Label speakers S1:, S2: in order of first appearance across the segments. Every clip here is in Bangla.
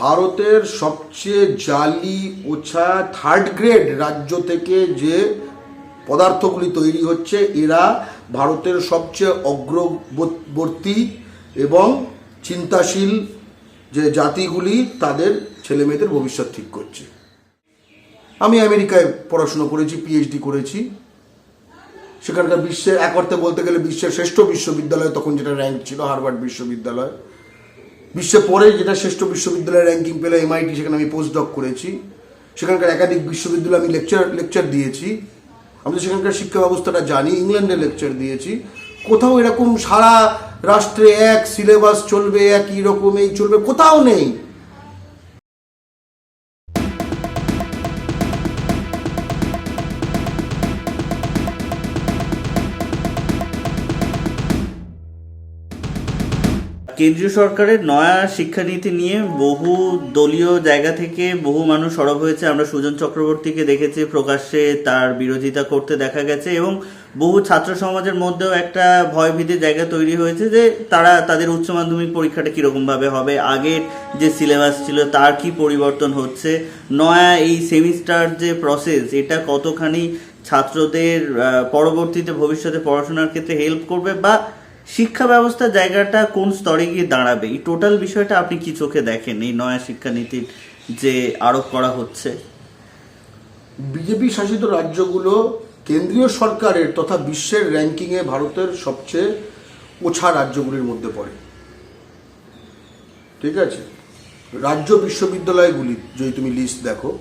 S1: ভারতের সবচেয়ে জালি, ওছা থার্ড গ্রেড রাজ্য থেকে যে পদার্থগুলি তৈরি হচ্ছে, এরা ভারতের সবচেয়ে অগ্রবর্তী এবং চিন্তাশীল যে জাতিগুলি, তাদের ছেলেমেয়েদের ভবিষ্যৎ ঠিক করছে। আমি আমেরিকায় পড়াশুনো করেছি পিএইচডি করেছি। সেখানকার বিশ্বের এক অর্থে বলতে গেলে বিশ্বের শ্রেষ্ঠ বিশ্ববিদ্যালয় তখন যেটা র্যাঙ্ক ছিল, হার্ভার্ড বিশ্ববিদ্যালয়। বিশ্বে পরে যেটা শ্রেষ্ঠ বিশ্ববিদ্যালয়ের র্যাঙ্কিং পেলে এমআইটি সেখানে আমি পোস্ট ডক করেছি। সেখানকার একাধিক বিশ্ববিদ্যালয়ে আমি লেকচার লেকচার দিয়েছি। আমি তো সেখানকার শিক্ষা ব্যবস্থাটা জানি, ইংল্যান্ডে লেকচার দিয়েছি। কোথাও এরকম সারা রাষ্ট্রে এক সিলেবাস চলবে, একই রকম এই চলবে, কোথাও নেই।
S2: কেন্দ্রীয় সরকারের নয়া শিক্ষানীতি নিয়ে বহু দলীয় জায়গা থেকে বহু মানুষ সরব হয়েছে। আমরা সুজন চক্রবর্তীকে দেখেছি, প্রকাশ্যে তার বিরোধিতা করতে দেখা গেছে এবং বহু ছাত্র সমাজের মধ্যেও একটা ভয়ভীতির জায়গা তৈরি হয়েছে যে তারা তাদের উচ্চ মাধ্যমিক পরীক্ষাটা কীরকমভাবে হবে, আগের যে সিলেবাস ছিল তার কি পরিবর্তন হচ্ছে। নয়া এই সেমিস্টার যে প্রসেস এটা কতখানি ছাত্রদের পরবর্তীতে ভবিষ্যতে পড়াশোনার ক্ষেত্রে হেল্প করবে বা শিক্ষা ব্যবস্থার জায়গাটা কোন স্তরে গিয়ে দাঁড়াবে? এই টোটাল বিষয়টা আপনি কি চোখে দেখেন? এই নয়া শিক্ষানীতির যে আরোপ করা হচ্ছে?
S1: বিজেপি শাসিত রাজ্যগুলো কেন্দ্রীয় সরকারের তথা বিশ্বের র্যাঙ্কিংয়ে ভারতের সবচেয়ে ওছা রাজ্যগুলির মধ্যে পড়ে। ঠিক আছে? রাজ্য বিশ্ববিদ্যালয়গুলি, যদি তুমি লিস্ট দেখো,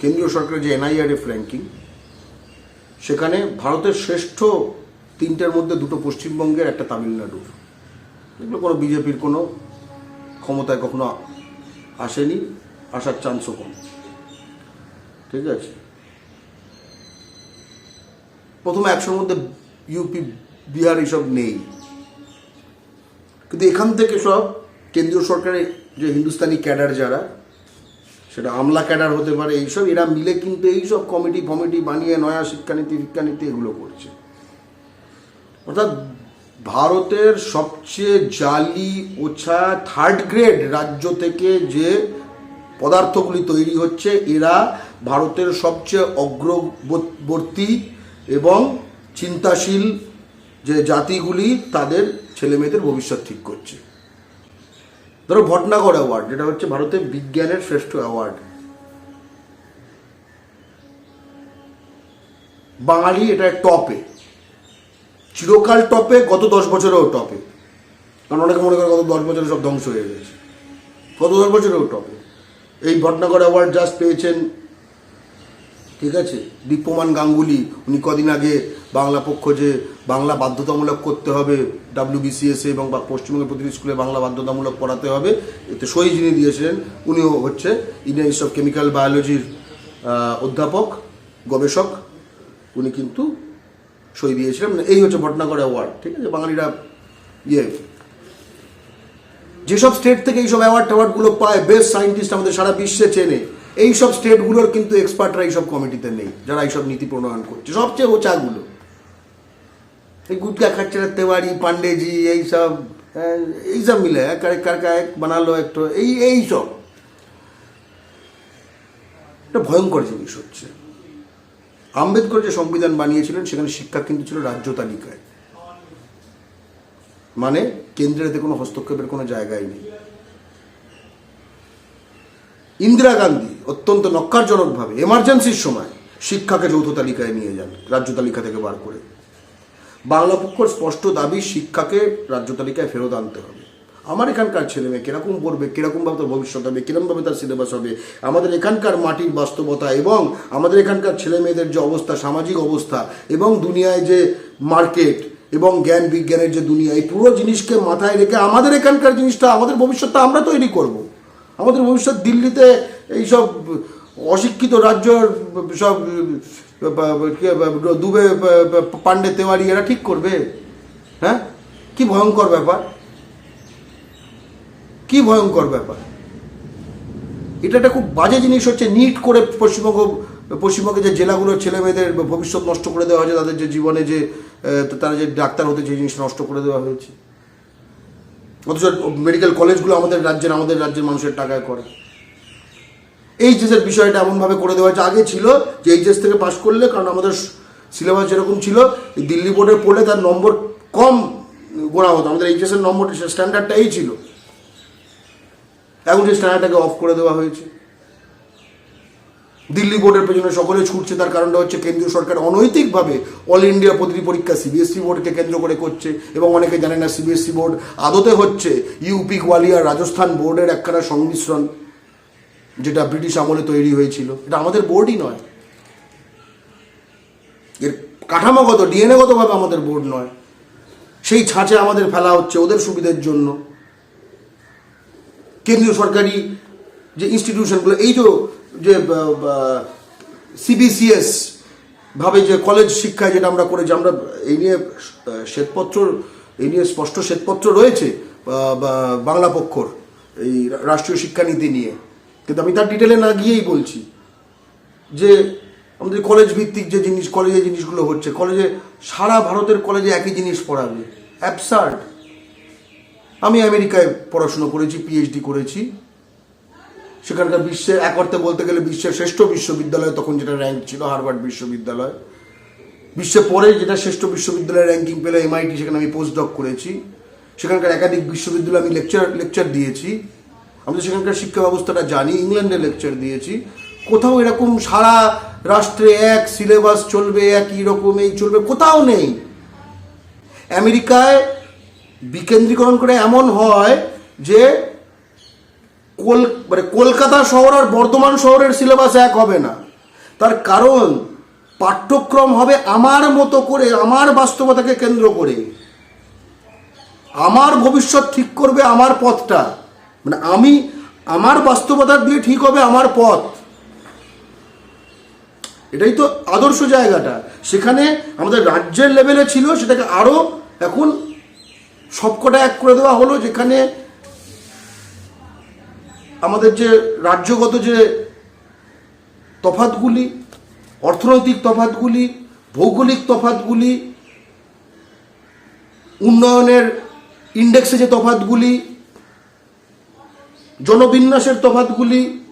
S1: কেন্দ্রীয় সরকারের যে এনআইআরএফ র্যাঙ্কিং সেখানে ভারতের শ্রেষ্ঠ তিনটের মধ্যে দুটো পশ্চিমবঙ্গের, একটা তামিলনাড়ুর। এগুলো কোনো বিজেপির কোনো ক্ষমতায় কখনো আসেনি, আসার চান্সও কম। ঠিক আছে? প্রথমে একশোর মধ্যে ইউপি বিহার এইসব নেই। কিন্তু এখান থেকে সব কেন্দ্রীয় সরকারের যে হিন্দুস্তানি ক্যাডার যারা, সেটা আমলা ক্যাডার হতে পারে, এইসব, এরা মিলে কিন্তু এইসব কমিটি ফমিটি বানিয়ে নয়া শিক্ষানীতি শিক্ষানীতি এগুলো করছে। অর্থাৎ ভারতের সবচেয়ে জালি, ওছা থার্ড গ্রেড রাজ্য থেকে যে পদার্থগুলি তৈরি হচ্ছে, এরা ভারতের সবচেয়ে অগ্রবর্তী এবং চিন্তাশীল যে জাতিগুলি, তাদের ছেলেমেয়েদের ভবিষ্যৎ ঠিক করছে। ধরো ভটনাগর অ্যাওয়ার্ড যেটা হচ্ছে ভারতের বিজ্ঞানের শ্রেষ্ঠ অ্যাওয়ার্ড বাঙালি এটা টপে চিরকাল টপে, গত দশ বছরেও টপে। কারণ অনেকে মনে করে গত দশ বছরে সব ধ্বংস হয়ে গেছে। গত দশ বছরেও টপে। এই ভটনাগর অ্যাওয়ার্ড জাস্ট পেয়েছেন, ঠিক আছে? দীপ্যমান গাঙ্গুলি, উনি কদিন আগে বাংলা পক্ষ যে বাংলা বাধ্যতামূলক করতে হবে ডাব্লিউবিসিএস এবং বা পশ্চিমবঙ্গের প্রতিটি স্কুলে বাংলা বাধ্যতামূলক পড়াতে হবে, এতে সই যিনি দিয়েছিলেন, উনিও হচ্ছে ইন্ডিয়ান ইনস্টিটিউট অফ কেমিক্যাল বায়োলজির অধ্যাপক, গবেষক। উনি কিন্তু সই দিয়েছিলাম। মানে এই হচ্ছে ভটনাগর অ্যাওয়ার্ড ঠিক আছে? বাঙালিরা ইয়ে। যেসব স্টেট থেকে এইসব অ্যাওয়ার্ড ট্যাওয়ার্ডগুলো পায় বেস্ট সায়েন্টিস্ট আমাদের সারা বিশ্বে চেনে এই সব স্টেটগুলোর কিন্তু এক্সপার্টরা এইসব কমিটিতে নেই যারা এইসব নীতি প্রণয়ন করছে। সবচেয়ে ওচাগুলো। এই গুটকা খাচ্চারা তেওয়ারি পান্ডেজি এইসব হ্যাঁ, এইসব মিলে এক আরেক কার এক বানালো একটু এই এইসব। এটা ভয়ঙ্কর জিনিস হচ্ছে। আম্বেদকর যে সংবিধান বানিয়েছিলেন, সেখানে শিক্ষা কিন্তু ছিল রাজ্য তালিকায়। মানে কেন্দ্রের কোনো হস্তক্ষেপের কোনো জায়গাই নেই। ইন্দিরা গান্ধী অত্যন্ত নক্কারজনকভাবে এমার্জেন্সির সময় শিক্ষাকে যৌথ তালিকায় নিয়ে যান, রাজ্য তালিকা থেকে বার করে। বাংলা পক্ষর স্পষ্ট দাবি, শিক্ষাকে রাজ্য তালিকায় ফেরত আনতে হবে। আমার এখানকার ছেলে মেয়ে কীরকম পড়বে কিরকমভাবে তার ভবিষ্যৎ হবে, কিরমভাবে তার সিলেবাস হবে, আমাদের এখানকার মাটির বাস্তবতা এবং আমাদের এখানকার ছেলে মেয়েদের যে অবস্থা, সামাজিক অবস্থা এবং দুনিয়ায় যে মার্কেট এবং জ্ঞান বিজ্ঞানের যে দুনিয়া, এই পুরো জিনিসকে মাথায় রেখে আমাদের এখানকার জিনিসটা, আমাদের ভবিষ্যৎটা আমরা তৈরি করব। আমাদের ভবিষ্যৎ দিল্লিতে এইসব অশিক্ষিত রাজ্য সব দুবে পান্ডে তেওয়ারি এরা ঠিক করবে? হ্যাঁ? কি ভয়ঙ্কর ব্যাপার। কি ভয়ঙ্কর ব্যাপার? এটা একটা খুব বাজে জিনিস হচ্ছে নিট করে পশ্চিমবঙ্গ, পশ্চিমবঙ্গের যে জেলাগুলোর ছেলে মেয়েদের ভবিষ্যৎ নষ্ট করে দেওয়া হয়েছে, তাদের যে জীবনে যে তারা যে ডাক্তার হতে যে জিনিস নষ্ট করে দেওয়া হয়েছে। অথচ মেডিকেল কলেজগুলো আমাদের রাজ্যের আমাদের রাজ্যের মানুষের টাকায় করে। এইচএসের বিষয়টা এমনভাবে করে দেওয়া হয়েছে, আগে ছিল যে এইচএস থেকে পাশ করলে, কারণ আমাদের সিলেবাস যেরকম ছিল দিল্লি বোর্ডে পড়লে তার নম্বর কম গোনা হতো। আমাদের এইচএস এর নম্বর স্ট্যান্ডার্ডটা এই ছিল। এখন সেই স্ট্যান্ডার্ডটাকে অফ করে দেওয়া হয়েছে। দিল্লি বোর্ডের পেছনে সকলে ছুটছে, তার কারণটা হচ্ছে কেন্দ্রীয় সরকার অনৈতিকভাবে অল ইন্ডিয়া প্রতিটি পরীক্ষা সিবিএসসি বোর্ডকে কেন্দ্র করে করছে এবং অনেকে জানে না সিবিএসসি বোর্ড আদতে হচ্ছে ইউপি গোয়ালিয়র রাজস্থান বোর্ডের একখানা সংমিশ্রণ, যেটা ব্রিটিশ আমলে তৈরি হয়েছিল। এটা আমাদের বোর্ডই নয়। এর কাঠামোগত ডিএনএগতভাবে আমাদের বোর্ড নয়। সেই ছাঁচে আমাদের ফেলা হচ্ছে ওদের সুবিধের জন্য। কেন্দ্রীয় সরকারি যে ইনস্টিটিউশনগুলো এই যে যে সিবিসিএস ভাবে যে কলেজ শিক্ষায় যেটা আমরা করেছি, আমরা এই নিয়ে শ্বেতপত্র, এই নিয়ে স্পষ্ট শ্বেতপত্র রয়েছে বাংলা পক্ষর, এই রাষ্ট্রীয় শিক্ষানীতি নিয়ে। কিন্তু আমি তার ডিটেলে না গিয়েই বলছি যে, আমাদের কলেজ ভিত্তিক যে জিনিস কলেজে জিনিসগুলো হচ্ছে কলেজে সারা ভারতের কলেজে একই জিনিস পড়াবে। অ্যাবসার্ড আমি আমেরিকায় পড়াশুনো করেছি পিএইচডি করেছি। সেখানকার বিশ্বের এক অর্থে বলতে গেলে বিশ্বের শ্রেষ্ঠ বিশ্ববিদ্যালয় তখন যেটা র্যাঙ্ক ছিল হার্ভার্ড বিশ্ববিদ্যালয়। বিশ্বে পরে যেটা শ্রেষ্ঠ বিশ্ববিদ্যালয়ের র্যাঙ্কিং পেলে এমআইটি সেখানে আমি পোস্ট ডক করেছি। সেখানকার একাধিক বিশ্ববিদ্যালয়ে আমি লেকচার লেকচার দিয়েছি। আমি তো সেখানকার শিক্ষা ব্যবস্থাটা জানি ইংল্যান্ডে লেকচার দিয়েছি। কোথাও এরকম সারা রাষ্ট্রে এক সিলেবাস চলবে, একই রকম এই চলবে, কোথাও নেই। আমেরিকায় বিকেন্দ্রীকরণ করে এমন হয় যে কোল মানে কলকাতা শহর আর বর্ধমান শহরের সিলেবাস এক হবে না। তার কারণ পাঠ্যক্রম হবে আমার মতো করে, আমার বাস্তবতাকে কেন্দ্র করে। আমার ভবিষ্যৎ ঠিক করবে আমার পথটা। মানে আমি আমার বাস্তবতা দিয়ে ঠিক হবে আমার পথ। এটাই তো আদর্শ জায়গাটা। সেখানে আমাদের রাজ্যের লেভেলে ছিল, সেটাকে আরও এখন সবকটা এক করে দেওয়া হলো যেখানে আমাদের যে রাজ্যগত যে তফাতগুলি অর্থনৈতিক তফাতগুলি ভৌগোলিক তফাতগুলি উন্নয়নের ইন্ডেক্সে যে তফাতগুলি জনবিন্যাসের তফাতগুলি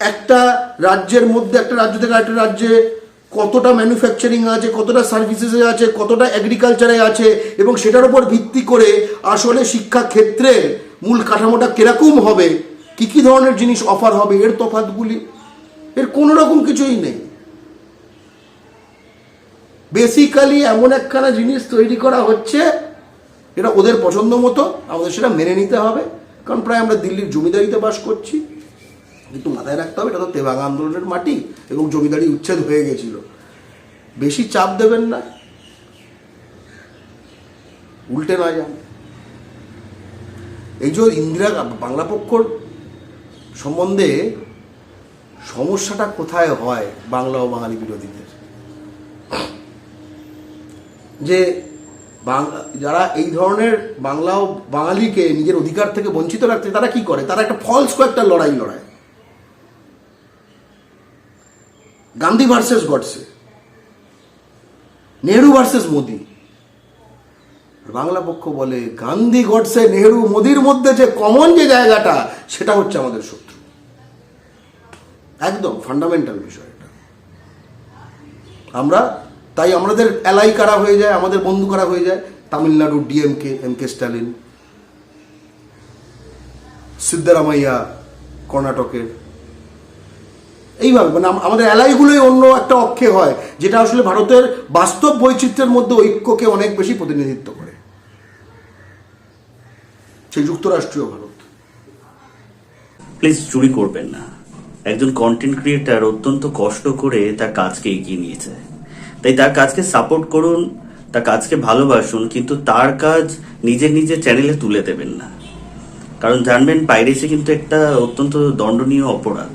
S1: একটা রাজ্যের মধ্যে, একটা রাজ্য থেকে আরেকটা রাজ্যে কতটা ম্যানুফ্যাকচারিং আছে, কতটা সার্ভিসেসে আছে, কতটা অ্যাগ্রিকালচারে আছে, এবং সেটার উপর ভিত্তি করে আসলে শিক্ষা ক্ষেত্রের মূল কাঠামোটা কীরকম হবে, কি কি ধরনের জিনিস অফার হবে, এর তফাতগুলি এর কোনো রকম কিছুই নেই। বেসিক্যালি এমন একখানা জিনিস তৈরি করা হচ্ছে এটা ওদের পছন্দ মতো, আমাদের সেটা মেনে নিতে হবে, কারণ প্রায় আমরা দিল্লির জমিদারিতে বাস করছি। কিন্তু মাথায় রাখতে হবে, এটা তো তেভাগ আন্দোলনের মাটি এবং জমিদারি উচ্ছেদ হয়ে গেছিল। বেশি চাপ দেবেন না। উল্টে না যান। এই যে ইন্দিরা বাংলা পক্ষর সম্বন্ধে সমস্যাটা কোথায় হয় বাংলা ও বাঙালি বিরোধীদের? যে যারা এই ধরনের বাংলা ও বাঙালিকে নিজের অধিকার থেকে বঞ্চিত রাখতে, তারা কি করে? তারা একটা ফলস একটা লড়াই লড়ায়। গান্ধী ভার্সেস গডসে নেহরু ভার্সেস মোদি বাংলা পক্ষ বলে গান্ধী গডসে নেহরু মোদির মধ্যে যে কমন যে জায়গাটা, সেটা হচ্ছে আমাদের শত্রু। একদম ফান্ডামেন্টাল বিষয় এটা। আমরা, তাই আমাদের এলাই কারা হয়ে যায়, আমাদের বন্ধু কারা হয়ে যায়? Tamil Nadu DMK M K Stalin Siddaramaiah, কর্ণাটকের এইভাবে মানে আমাদের এলাইগুলোই অন্য একটা অক্ষে হয়, যেটা আসলে ভারতের বাস্তব বৈচিত্র্যের মধ্যে ঐক্যকে অনেক বেশি প্রতিনিধিত্ব করে। সেই যুক্তরাষ্ট্রীয় ভারত।
S2: প্লিজ চুরি করবেন না। একজন কন্টেন্ট ক্রিয়েটার অত্যন্ত কষ্ট করে তার কাজকে এগিয়ে নিয়েছে। তাই তার কাজকে সাপোর্ট করুন, তার কাজকে ভালোবাসুন, কিন্তু তার কাজ নিজের নিজের চ্যানেলে তুলে দেবেন না। কারণ জানবেন পাইরেসি কিন্তু একটা অত্যন্ত দণ্ডনীয় অপরাধ।